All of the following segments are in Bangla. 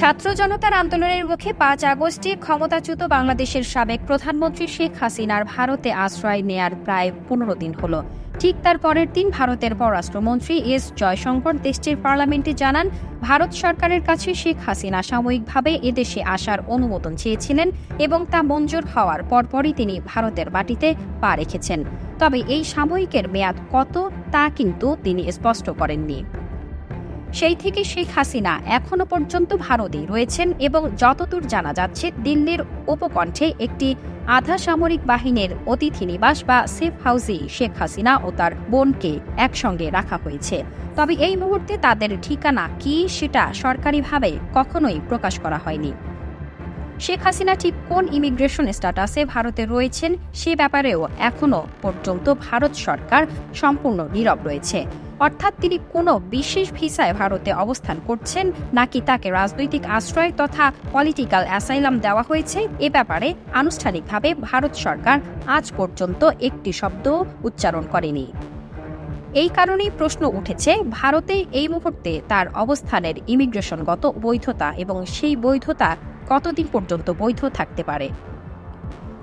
ছাত্র জনতার আন্দোলনের মুখে পাঁচ আগস্টে ক্ষমতাচ্যুত বাংলাদেশের সাবেক প্রধানমন্ত্রী শেখ হাসিনার ভারতে আশ্রয় নেয়ার প্রায় পনেরো দিন হল। ঠিক তার পরের দিন ভারতের পররাষ্ট্রমন্ত্রী এস জয়শঙ্কর দেশটির পার্লামেন্টে জানান, ভারত সরকারের কাছে শেখ হাসিনা সাময়িকভাবে এদেশে আসার অনুমোদন চেয়েছিলেন এবং তা মঞ্জুর হওয়ার পরপরই তিনি ভারতের বাটিতে পা রেখেছেন। তবে এই সাময়িকের মেয়াদ কত তা কিন্তু তিনি স্পষ্ট করেননি। সেই থেকে শেখ হাসিনা এখনও পর্যন্ত ভারতে রয়েছেন এবং যতদূর জানা যাচ্ছে দিল্লির উপকণ্ঠে একটি আধা সামরিক বাহিনীর অতিথি নিবাস বা সেফ হাউসেই শেখ হাসিনা ও তার বোনকে একসঙ্গে রাখা হয়েছে। তবে এই মুহূর্তে তাদের ঠিকানা কি সেটা সরকারিভাবে কখনোই প্রকাশ করা হয়নি। শেখ হাসিনা ঠিক কোন ইমিগ্রেশন স্ট্যাটাসে ভারতে রয়েছেন সে ব্যাপারেও এখনও পর্যন্ত ভারত সরকার সম্পূর্ণ নীরব রয়েছে। অর্থাৎ তিনি কোনো বিশেষ ভিসায় ভারতে অবস্থান করছেন, নাকি তাকে রাজনৈতিক আশ্রয় তথা পলিটিক্যাল অ্যাসাইলাম দেওয়া হয়েছে, এ ব্যাপারে আনুষ্ঠানিকভাবে ভারত সরকার আজ পর্যন্ত একটি শব্দ উচ্চারণ করেনি। এই কারণেই প্রশ্ন উঠেছে, ভারতে এই মুহূর্তে তার অবস্থানের ইমিগ্রেশনগত বৈধতা এবং সেই বৈধতা কতদিন পর্যন্ত বৈধ থাকতে পারে?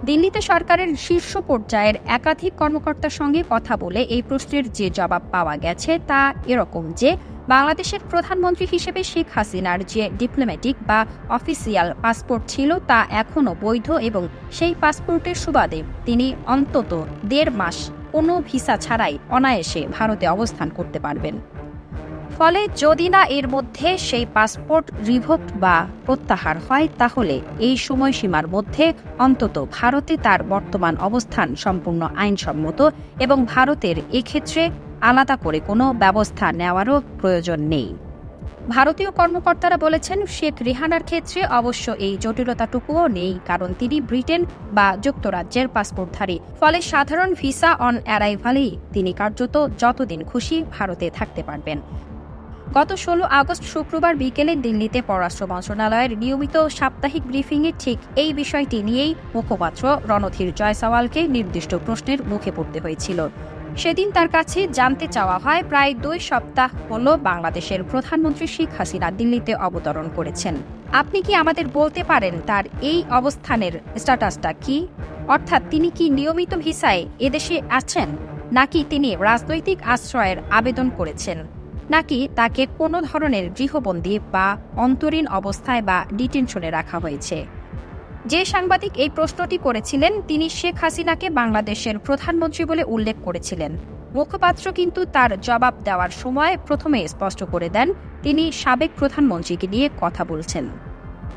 দিল্লিতে সরকারের শীর্ষ পর্যায়ের একাধিক কর্মকর্তার সঙ্গে কথা বলে এই প্রশ্নের যে জবাব পাওয়া গেছে তা এরকম যে, বাংলাদেশের প্রধানমন্ত্রী হিসেবে শেখ হাসিনার যে ডিপ্লোম্যাটিক বা অফিসিয়াল পাসপোর্ট ছিল তা এখনও বৈধ এবং সেই পাসপোর্টের সুবাদে তিনি অন্তত দেড় মাস কোনো ভিসা ছাড়াই অনায়াসে ভারতে অবস্থান করতে পারবেন। ফলে যদি না এর মধ্যে সেই পাসপোর্ট রিভোক্ট বা প্রত্যাহার হয়, তাহলে এই সময়সীমার মধ্যে অন্তত ভারতে তার বর্তমান অবস্থান সম্পূর্ণ আইনসম্মত এবং ভারতের এক্ষেত্রে আলাদা করে কোনো ব্যবস্থা নেওয়ারও প্রয়োজন নেই। ভারতীয় কর্মকর্তারা বলেছেন, শেখ রিহানার ক্ষেত্রে অবশ্য এই জটিলতাটুকুও নেই, কারণ তিনি ব্রিটেন বা যুক্তরাজ্যের পাসপোর্টধারী। ফলে সাধারণ ভিসা অন অ্যারাইভালেই তিনি কার্যত যতদিন খুশি ভারতে থাকতে পারবেন। গত ষোলো আগস্ট শুক্রবার বিকেলে দিল্লিতে পররাষ্ট্র মন্ত্রণালয়ের নিয়মিত সাপ্তাহিক ব্রিফিংয়ে ঠিক এই বিষয়টি নিয়েই মুখপাত্র রণধীর জয়সওয়ালকে নির্দিষ্ট প্রশ্নের মুখে পড়তে হয়েছিল। সেদিন তার কাছে জানতে চাওয়া হয়, প্রায় দুই সপ্তাহ হল বাংলাদেশের প্রধানমন্ত্রী শেখ হাসিনা দিল্লিতে অবতরণ করেছেন। আপনি কি আমাদের বলতে পারেন তার এই অবস্থানের স্ট্যাটাসটা কি? অর্থাৎ তিনি কি নিয়মিত ভিসায় এদেশে আছেন, নাকি তিনি রাজনৈতিক আশ্রয়ের আবেদন করেছেন? নাকি তাকে কোনো ধরনের গৃহবন্দী বা অন্তরীণ অবস্থায় বা ডিটেনশনে রাখা হয়েছে? যে সাংবাদিক এই প্রশ্নটি করেছিলেন, তিনি শেখ হাসিনাকে বাংলাদেশের প্রধানমন্ত্রী বলে উল্লেখ করেছিলেন। মুখপাত্র কিন্তু তার জবাব দেওয়ার সময় প্রথমে স্পষ্ট করে দেন, তিনি সাবেক প্রধানমন্ত্রীকে নিয়ে কথা বলছেন।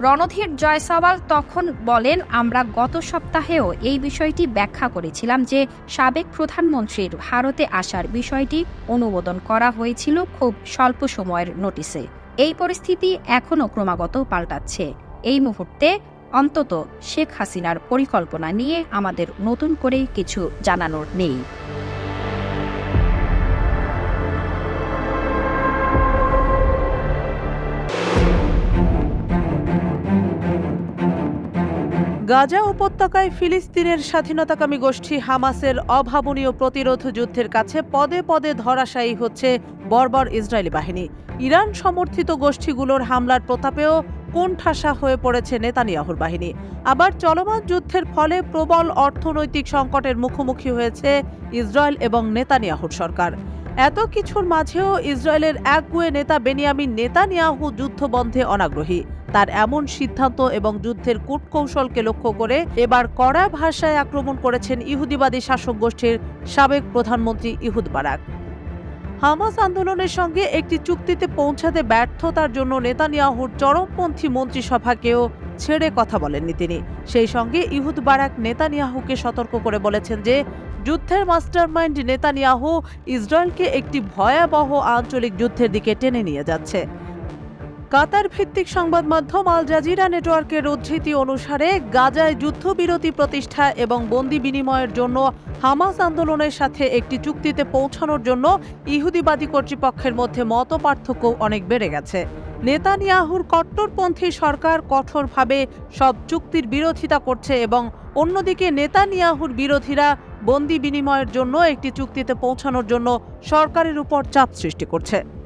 রণধীর জয়সওয়াল তখন বলেন, আমরা গত সপ্তাহেও এই বিষয়টি ব্যাখ্যা করেছিলাম যে সাবেক প্রধানমন্ত্রীর ভারতে আসার বিষয়টি অনুমোদন করা হয়েছিল খুব স্বল্প সময়ের নোটিসে এই পরিস্থিতি এখনও ক্রমাগত পাল্টাচ্ছে। এই মুহূর্তে অন্তত শেখ হাসিনার পরিকল্পনা নিয়ে আমাদের নতুন করে কিছু জানানোর নেই। গাজা উপত্যকায় ফিলিস্তিনের স্বাধীনতাকামী গোষ্ঠী হামাসের অভাবনীয় প্রতিরোধ যুদ্ধের কাছে পদে পদে ধরাশায়ী হচ্ছে বর্বর ইসরায়েলি বাহিনী। ইরান সমর্থিত গোষ্ঠীগুলোর হামলার প্রতাপেও কোণঠাসা হয়ে পড়েছে নেতানিয়াহুর বাহিনী। আবার চলমান যুদ্ধের ফলে প্রবল অর্থনৈতিক সংকটের মুখোমুখি হয়েছে ইসরায়েল এবং নেতানিয়াহুর সরকার। এত কিছুর মাঝেও ইসরায়েলের একগুয়ে নেতা বেনিয়ামিন নেতানিয়াহু যুদ্ধবন্ধে অনাগ্রহী। তার এমন সিদ্ধান্ত এবং যুদ্ধের কূটকৌশলকে লক্ষ্য করে এবার কড়া ভাষায় আক্রমণ করেছেন ইহুদিবাদী শাসক গোষ্ঠীর সাবেক প্রধানমন্ত্রী ইহুদ বারাক। হামাস আন্দোলনের সঙ্গে একটি চুক্তিতে পৌঁছাতে ব্যর্থতার জন্য নেতানিয়াহুর চরমপন্থী মন্ত্রিসভাকেও ছেড়ে কথা বলেননি তিনি। সেই সঙ্গে ইহুদ বারাক নেতানিয়াহুকে সতর্ক করে বলেছেন যে, যুদ্ধের মাস্টারমাইন্ড নেতানিয়াহু ইসরায়েলকে একটি ভয়াবহ আঞ্চলিক যুদ্ধের দিকে টেনে নিয়ে যাচ্ছে। কাতার ভিত্তিক সংবাদ মাধ্যম আল জাজিরা নেটওয়ার্কের উদ্ধৃতি অনুসারে গাজায় যুদ্ধবিরতি প্রতিষ্ঠা এবং বন্দি বিনিময়ের জন্য হামাস আন্দোলনের সাথে একটি চুক্তিতে পৌঁছানোর জন্য ইহুদিবাদী কর্তৃপক্ষের মধ্যে মত পার্থক্য অনেক বেড়ে গেছে। নেতানিয়াহুর কট্টরপন্থী সরকার কঠোরভাবে সব চুক্তির বিরোধিতা করছে এবং অন্যদিকে নেতানিয়াহুর বিরোধীরা বন্দি বিনিময়ের জন্য একটি চুক্তিতে পৌঁছানোর জন্য সরকারের উপর চাপ সৃষ্টি করছে।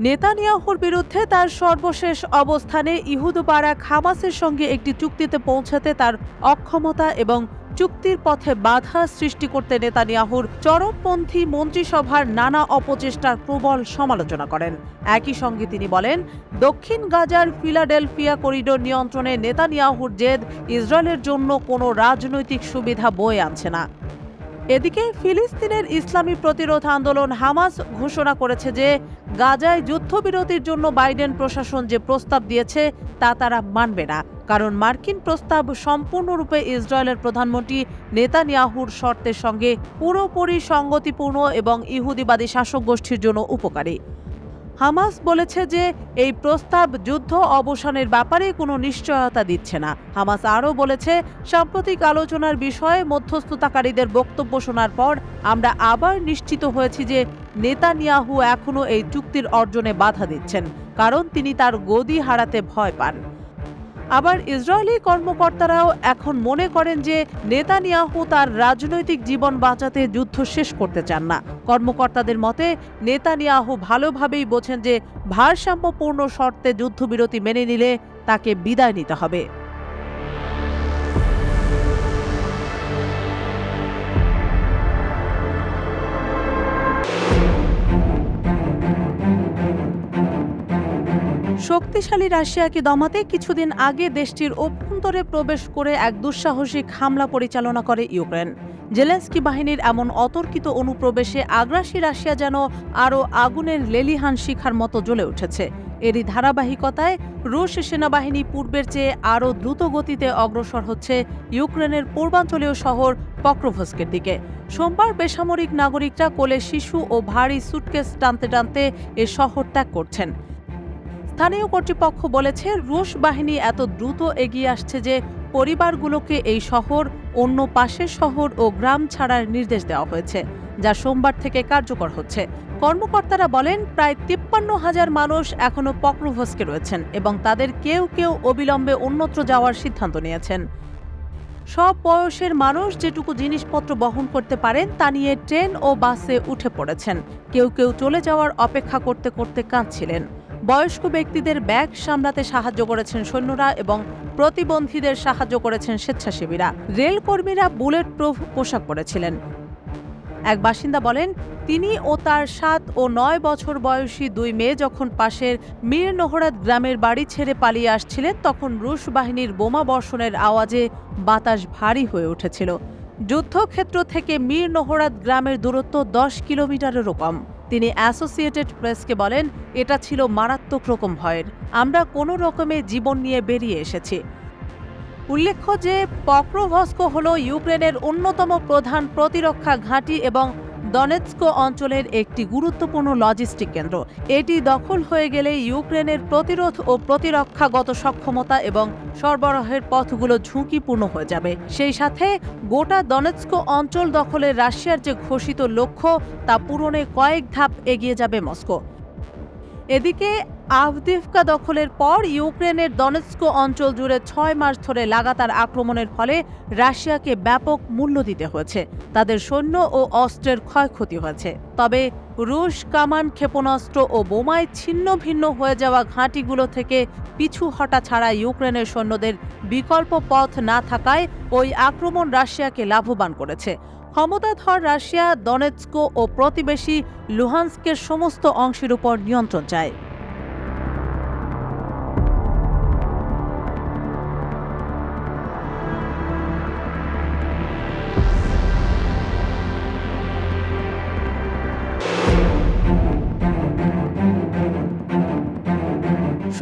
নেতানিয়াহুর বিরুদ্ধে তার সর্বশেষ অবস্থানে ইহুদ বারাক হামাসের সঙ্গে একটি চুক্তিতে পৌঁছাতে তার অক্ষমতা এবং চুক্তির পথে বাধা সৃষ্টি করতে নেতানিয়াহুর চরমপন্থী মন্ত্রিসভার নানা অপচেষ্টার প্রবল সমালোচনা করেন। একই সঙ্গে তিনি বলেন, দক্ষিণ গাজার ফিলাডেলফিয়া করিডোর নিয়ন্ত্রণে নেতানিয়াহুর জেদ ইসরায়েলের জন্য কোনো রাজনৈতিক সুবিধা বয়ে আনছে না। এদিকে ফিলিস্তিনের ইসলামী প্রতিরোধ আন্দোলন হামাস ঘোষণা করেছে যে গাজায় যুদ্ধবিরতির জন্য বাইডেন প্রশাসন যে প্রস্তাব দিয়েছে, তা তারা মানবে না। কারণ মার্কিন প্রস্তাব সম্পূর্ণরূপে ইসরায়েলের প্রধানমন্ত্রী নেতানিয়াহুর শর্তের সঙ্গে পুরোপুরি সঙ্গতিপূর্ণ এবং ইহুদিবাদী শাসক গোষ্ঠীর জন্য উপকারী। হামাস বলেছে যে, এই প্রস্তাব যুদ্ধ অবসানের ব্যাপারে কোনো নিশ্চয়তা দিচ্ছে না। হামাস আরও বলেছে, সাম্প্রতিক আলোচনার বিষয়ে মধ্যস্থতাকারীদের বক্তব্য শোনার পর আমরা আবার নিশ্চিত হয়েছি যে, নেতানিয়াহু এখনও এই চুক্তির অর্জনে বাধা দিচ্ছেন, কারণ তিনি তার গদি হারাতে ভয় পান। আবার ইসরায়েলি কর্মকর্তারাও এখন মনে করেন যে নেতানিয়াহু তার রাজনৈতিক জীবন বাঁচাতে যুদ্ধ শেষ করতে চান না। কর্মকর্তাদের মতে, নেতানিয়াহু ভালোভাবেই বোঝেন যে ভারসাম্যপূর্ণ শর্তে যুদ্ধবিরতি মেনে নিলে তাকে বিদায় নিতে হবে। শক্তিশালী রাশিয়াকে দমাতে কিছুদিন আগে দেশটির অভ্যন্তরে প্রবেশ করে এক দুঃসাহসিক হামলা পরিচালনা করে ইউক্রেন। জেলেন্সকি বাহিনীর এমন অতর্কিত অনুপ্রবেশে আগ্রাসী রাশিয়া যেন আরও আগুনের লেলিহান শিখার মতো জ্বলে উঠেছে। এরই ধারাবাহিকতায় রুশ সেনাবাহিনী পূর্বের চেয়ে আরও দ্রুত গতিতে অগ্রসর হচ্ছে ইউক্রেনের পূর্বাঞ্চলীয় শহর পক্রোভস্কের দিকে। সোমবার বেসামরিক নাগরিকরা কোলে শিশু ও ভারী সুটকেস টানতে টানতে এ শহর ত্যাগ করছেন। স্থানীয় কর্তৃপক্ষ বলেছে, রুশ বাহিনী এত দ্রুত এগিয়ে আসছে যে পরিবারগুলোকে এই শহর, অন্য পাশের শহর ও গ্রাম ছাড়ার নির্দেশ দেওয়া হয়েছে, যা সোমবার থেকে কার্যকর হচ্ছে। কর্মকর্তারা বলেন, প্রায় তিপ্পান্ন হাজার মানুষ এখনও পক্রভস্কে রয়েছেন এবং তাদের কেউ কেউ অবিলম্বে অন্যত্র যাওয়ার সিদ্ধান্ত নিয়েছেন। সব বয়সের মানুষ যেটুকু জিনিসপত্র বহন করতে পারেন, তা নিয়ে ট্রেন ও বাসে উঠে পড়েছেন। কেউ কেউ চলে যাওয়ার অপেক্ষা করতে করতে কাঁদছিলেন। বয়স্ক ব্যক্তিদের ব্যাগ সামলাতে সাহায্য করেছেন সৈন্যরা এবং প্রতিবন্ধীদের সাহায্য করেছেন স্বেচ্ছাসেবীরা। রেলকর্মীরা বুলেট প্রুফ পোশাক পরেছিলেন। এক বাসিন্দা বলেন, তিনি ও তার সাত ও নয় বছর বয়সী দুই মেয়ে যখন পাশের মীর নহরাত গ্রামের বাড়ি ছেড়ে পালিয়ে আসছিলেন, তখন রুশ বাহিনীর বোমা বর্ষণের আওয়াজে বাতাস ভারী হয়ে উঠেছিল। যুদ্ধক্ষেত্র থেকে মীর নহরাত গ্রামের দূরত্ব দশ কিলোমিটারেরও কম। তিনি অ্যাসোসিয়েটেড প্রেসকে বলেন, এটা ছিল মারাত্মক রকম ভয়ের। আমরা কোনো রকমে জীবন নিয়ে বেরিয়ে এসেছি। উল্লেখ্য যে, পক্রোভস্ক হল ইউক্রেনের অন্যতম প্রধান প্রতিরক্ষা ঘাঁটি এবং দনেৎস্কো অঞ্চলের একটি গুরুত্বপূর্ণ লজিস্টিক কেন্দ্র। এটি দখল হয়ে গেলে ইউক্রেনের প্রতিরোধ ও প্রতিরক্ষাগত সক্ষমতা এবং সরবরাহের পথগুলো ঝুঁকিপূর্ণ হয়ে যাবে। সেই সাথে গোটা দনেৎস্কো অঞ্চল দখলে রাশিয়ার যে ঘোষিত লক্ষ্য, তা পূরণে কয়েক ধাপ এগিয়ে যাবে মস্কো। এদিকে আভদিভকা দখলের পর ইউক্রেনের দনেৎস্কো অঞ্চল জুড়ে ছয় মাস ধরে লাগাতার আক্রমণের ফলে রাশিয়াকে ব্যাপক মূল্য দিতে হয়েছে। তাদের সৈন্য ও অস্ত্রের ক্ষয়ক্ষতি হয়েছে। তবে রুশ কামান ক্ষেপণাস্ত্র ও বোমায় ছিন্ন ভিন্ন হয়ে যাওয়া ঘাঁটিগুলো থেকে পিছু হটা ছাড়া ইউক্রেনের সৈন্যদের বিকল্প পথ না থাকায় ওই আক্রমণ রাশিয়াকে লাভবান করেছে। ক্ষমতাধর রাশিয়া দনেৎস্কো ও প্রতিবেশী লুহান্স্কের সমস্ত অংশের উপর নিয়ন্ত্রণ চায়।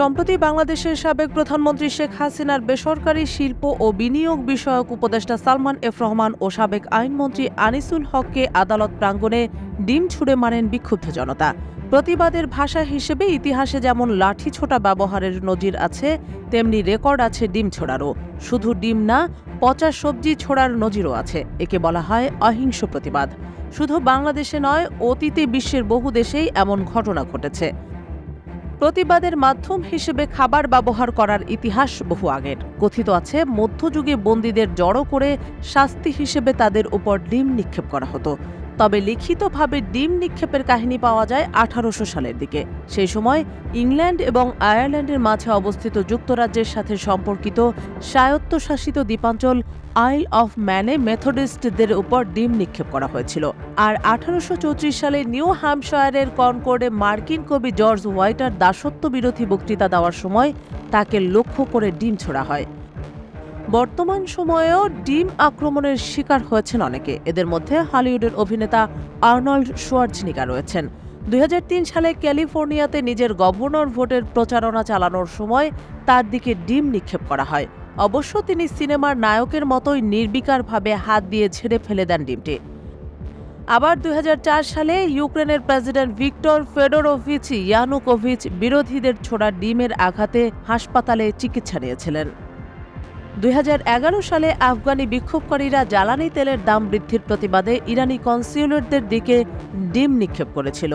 সম্প্রতি বাংলাদেশের সাবেক প্রধানমন্ত্রী শেখ হাসিনার বেসরকারি শিল্প ও বিনিয়োগ বিষয়ক উপদেষ্টা সালমান এফ রহমান ও সাবেক আইনমন্ত্রী আনিসুল হককে আদালত প্রাঙ্গণে ডিম ছুড়ে মারেন বিক্ষুব্ধ জনতা। প্রতিবাদের ভাষা হিসেবে ইতিহাসে যেমন লাঠি ছোটা ব্যবহারের নজির আছে, তেমনি রেকর্ড আছে ডিম ছোড়ারও। শুধু ডিম না, পচা সবজি ছোড়ার নজিরও আছে, একে বলা হয় অহিংস প্রতিবাদ। শুধু বাংলাদেশে নয়, অতীতে বিশ্বের বহু দেশেই এমন ঘটনা ঘটেছে। প্রতিবাদের মাধ্যম হিসেবে খাবার ব্যবহার করার ইতিহাস বহু আগের। কথিত আছে, মধ্যযুগে বন্দীদের জড়ো করে শাস্তি হিসেবে তাদের উপর ডিম নিক্ষেপ করা হতো। তবে লিখিতভাবে ডিম নিক্ষেপের কাহিনী পাওয়া যায় আঠারোশো সালের দিকে। সেই সময় ইংল্যান্ড এবং আয়ারল্যান্ডের মাঝে অবস্থিত যুক্তরাজ্যের সাথে সম্পর্কিত স্বায়ত্তশাসিত দ্বীপাঞ্চল আইল অফ ম্যানে মেথডিস্টদের উপর ডিম নিক্ষেপ করা হয়েছিল। আর আঠারোশো চৌত্রিশ সালে নিউ হ্যাম্পশায়ারের কনকর্ডে মার্কিন কবি জর্জ হোয়াইটার দাসত্ব বিরোধী বক্তৃতা দেওয়ার সময় তাকে লক্ষ্য করে ডিম ছোড়া হয়। বর্তমান সময়েও ডিম আক্রমণের শিকার হয়েছেন অনেকে। এদের মধ্যে হলিউডের অভিনেতা আর্নল্ড শোয়ার্জনিকা রয়েছেন। দুই হাজার তিন সালে ক্যালিফোর্নিয়াতে নিজের গভর্নর ভোটের প্রচারণা চালানোর সময় তার দিকে ডিম নিক্ষেপ করা হয়। অবশ্য তিনি সিনেমার নায়কের মতোই নির্বিকারভাবে হাত দিয়ে ছেড়ে ফেলে দেন ডিমটি। আবার দুই হাজার চার সালে ইউক্রেনের প্রেসিডেন্ট ভিক্টর ফেডোরোভিচ ইয়ানুকোভিচ বিরোধীদের ছোড়া ডিমের আঘাতে হাসপাতালে চিকিৎসা নিয়েছিলেন। দুই হাজার এগারো সালে আফগানি বিক্ষোভকারীরা জ্বালানি তেলের দাম বৃদ্ধির প্রতিবাদে ইরানি কনসিউলেটদের দিকে ডিম নিক্ষেপ করেছিল।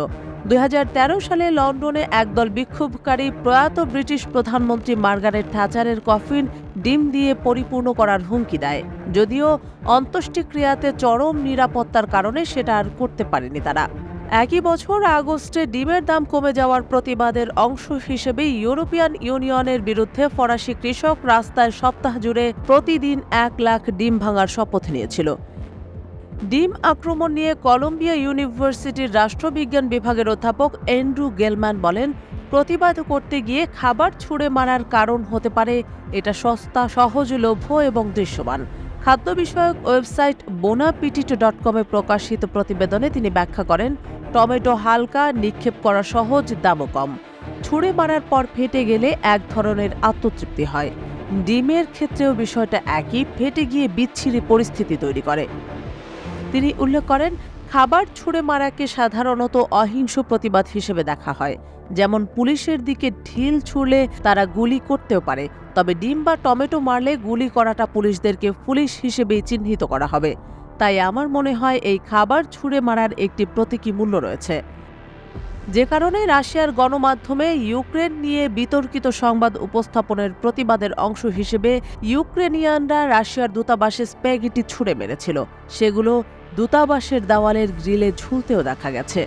দুই হাজার তেরো সালে লন্ডনে একদল বিক্ষোভকারী প্রয়াত ব্রিটিশ প্রধানমন্ত্রী মার্গারেট থ্যাচারের কফিন ডিম দিয়ে পরিপূর্ণ করার হুমকি দেয়। যদিও অন্ত্যেষ্টিক্রিয়াতে চরম নিরাপত্তার কারণে সেটা আর করতে পারেনি তারা। একই বছর আগস্টে ডিমের দাম কমে যাওয়ার প্রতিবাদের অংশ হিসেবে ইউরোপিয়ান ইউনিয়নের বিরুদ্ধে ফরাসি কৃষক রাস্তায় সপ্তাহ জুড়ে প্রতিদিন এক লাখ ডিম ভাঙার শপথ নিয়েছিল। ডিম আক্রমণ নিয়ে কলম্বিয়া ইউনিভার্সিটির রাষ্ট্রবিজ্ঞান বিভাগের অধ্যাপক এন্ড্রু গেলম্যান বলেন, প্রতিবাদ করতে গিয়ে খাবার ছুঁড়ে মারার কারণ হতে পারে, এটা সস্তা, সহজলভ্য এবং দৃশ্যমান। খাদ্য বিষয়ক ওয়েবসাইট বোনাপিটিটো ডট কমে প্রকাশিত প্রতিবেদনে তিনি ব্যাখ্যা করেন, টমেটো হালকা, নিক্ষেপ করা সহজ, দামও কম। ছুঁড়ে মারার পর ফেটে গেলে এক ধরনের আত্মতৃপ্তি হয়। ডিমের ক্ষেত্রেও বিষয়টা একই, ফেটে গিয়ে বিচ্ছিরি পরিস্থিতি তৈরি করে। তিনি উল্লেখ করেন খাবার ছুঁড়ে মারাকে সাধারণত অহিংস প্রতিবাদ হিসেবে দেখা হয়। যেমন পুলিশের দিকে ঢিল ছুঁড়লে তারা গুলি করতেও পারে, তবে ডিম বা টমেটো মারলে গুলি করাটা পুলিশদেরকে পুলিশ হিসেবেই চিহ্নিত করা হবে। তাই আমার মনে হয় এই খাবার ছুঁড়ে মারার একটি প্রতীকী মূল্য রয়েছে। যে কারণে রাশিয়ার গণমাধ্যমে ইউক্রেন নিয়ে বিতর্কিত সংবাদ উপস্থাপনের প্রতিবাদের অংশ হিসেবে ইউক্রেনিয়ানরা রাশিয়ার দূতাবাসে স্প্যাগেটি ছুঁড়ে মেরেছিল। সেগুলো দূতাবাসের দেওয়ালের গ্রিলে ঝুলতেও দেখা গেছে।